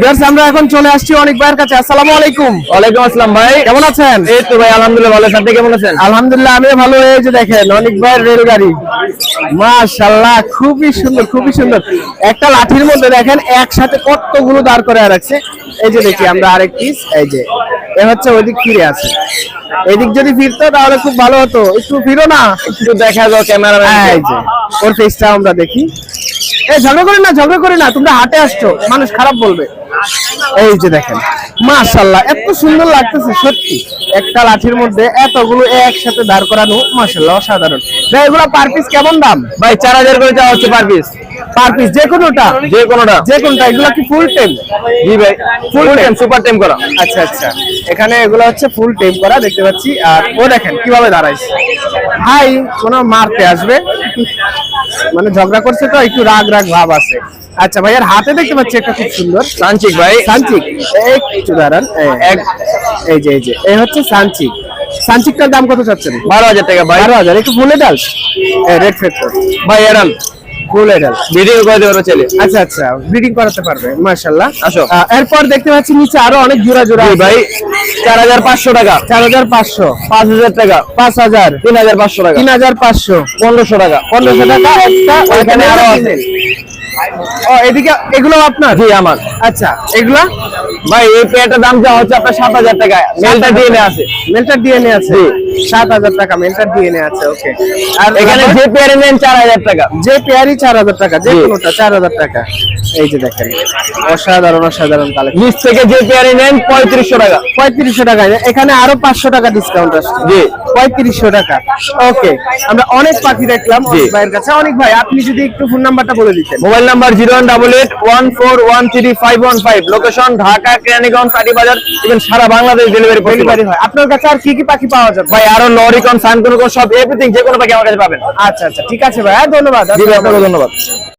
Viewers আমরা এখন চলে আসছি অনেক ভাইয়ের কাছে। আসসালামু আলাইকুম। ওয়ালাইকুম আসসালাম ভাই। কেমন আছেন? এই তো ভাই আলহামদুলিল্লাহ ভালো আপনি কেমন আছেন? আলহামদুলিল্লাহ আমি ভালো। এই যে দেখেন অনেক ভাইয়ের রেলগাড়ি। মাশাআল্লাহ খুবই সুন্দর খুবই সুন্দর। একটা লাঠির মধ্যে দেখেন একসাথে কতগুলো দাঁড় করে রাখছে। এই যে দেখি আমরা আরেক পিস এই যে। এ হচ্ছে ওইদিক ফিরে আছে। এদিক যদি ফিরতো তাহলে খুব ভালো হতো। একটু ফিরো না। একটু দেখা যাও ক্যামেরা এই যে ওর ফেসটা আমরা দেখি। এই ঝগড়া করে না, ঝগড়া করে না, তোমরা হাটে আসছো, মানুষ খারাপ বলবে। এই যে দেখেন মাশাল্লাহ এত সুন্দর লাগতেছে, সত্যি। একটা লাঠির মধ্যে এতগুলো একসাথে দাঁড় করানো মাশাল্লাহ অসাধারণ। এগুলো পার পিস কেমন দাম? ভাই, চার হাজার করে যাওয়া হচ্ছে পার পিস পার পিস যে কোনোটা? যে কোনোটা। যে কোনটা এগুলো কি ফুল টেম জি ভাই ফুল টাইম সুপার টাইম করা। আচ্ছা আচ্ছা। এখানে এগুলো হচ্ছে ফুল টেম করা দেখতে পাচ্ছি। আর ও দেখেন কীভাবে দাঁড়াইছে। ভাই কোনো মারতে আসবে? মানে ঝগড়া করছে তো একটু রাগ রাগ ভাব আছে। আচ্ছা ভাই আর হাতে দেখতে পাচ্ছি একটা খুব সুন্দর। সানচিক ভাই। সানচিক। একটু দাঁড়ান। এই, যে এই যে এই হচ্ছে সানচিক। সানচিকটার দাম কত চাচ্ছেন? বারো হাজার টাকা বারো হাজার একটু ফুল এডাল রেড ফেক্টর ভাই এরাম ফুল এডাল ভিডিও করে দেবো ছেলে আচ্ছা আচ্ছা ব্রিডিং করাতে পারবে মাশাল্লাহ আসো। এরপর দেখতে পাচ্ছি নিচে আরও অনেক জোড়া জোড়া ভাই চার হাজার পাঁচশো টাকা। চার হাজার পাঁচশো। পাঁচ হাজার টাকা। পাঁচ হাজার। তিন হাজার পাঁচশো টাকা। তিন হাজার পাঁচশো। পনেরোশো টাকা। পনেরোশো টাকা। একটা আরও আছে। ও এদিকে এগুলো আপনার? জি আমার। আচ্ছা এগুলো? ভাই এই পেয়ারটার দাম যা হচ্ছে আপনার সাত হাজার টাকা। মেলটা ডিএনএ আছে মেলটা ডিএনএ আছে সাত হাজার টাকা মেলটা ডিএনএ আছে ওকে আর এখানে যে পেয়ারে নেন চার হাজার টাকা। যে পেয়ারই চার হাজার টাকা যে। কোনোটা চার হাজার টাকা। এই যে দেখেন অসাধারণ অসাধারণ কালেকশন নিচ থেকে যে পেয়ারে নেন পঁয়ত্রিশশো টাকা। পঁয়ত্রিশশো টাকা এখানে আরও পাঁচশো টাকা ডিসকাউন্ট আসছে। জি। পঁয়ত্রিশশো টাকা। ওকে আমরা অনেক পাখি দেখলাম অনেক ভাইয়ের কাছে। অনেক ভাই আপনি যদি একটু ফোন নাম্বারটা বলে দিতেন। Mobile number zero one double eight one four one three five one five. Location Dhaka Keraniganj Katibazar even সারা বাংলাদেশ ডেলিভারি ডেলিভারি হয়। আপনার কাছে আর কি কি পাখি পাওয়া যাবে? ভাই আরও লরিকন সানকন সব এভরিথিং যে কোনো পাখি আমার কাছে পাবেন। আচ্ছা আচ্ছা ঠিক আছে ভাই হ্যাঁ, ধন্যবাদ ধন্যবাদ।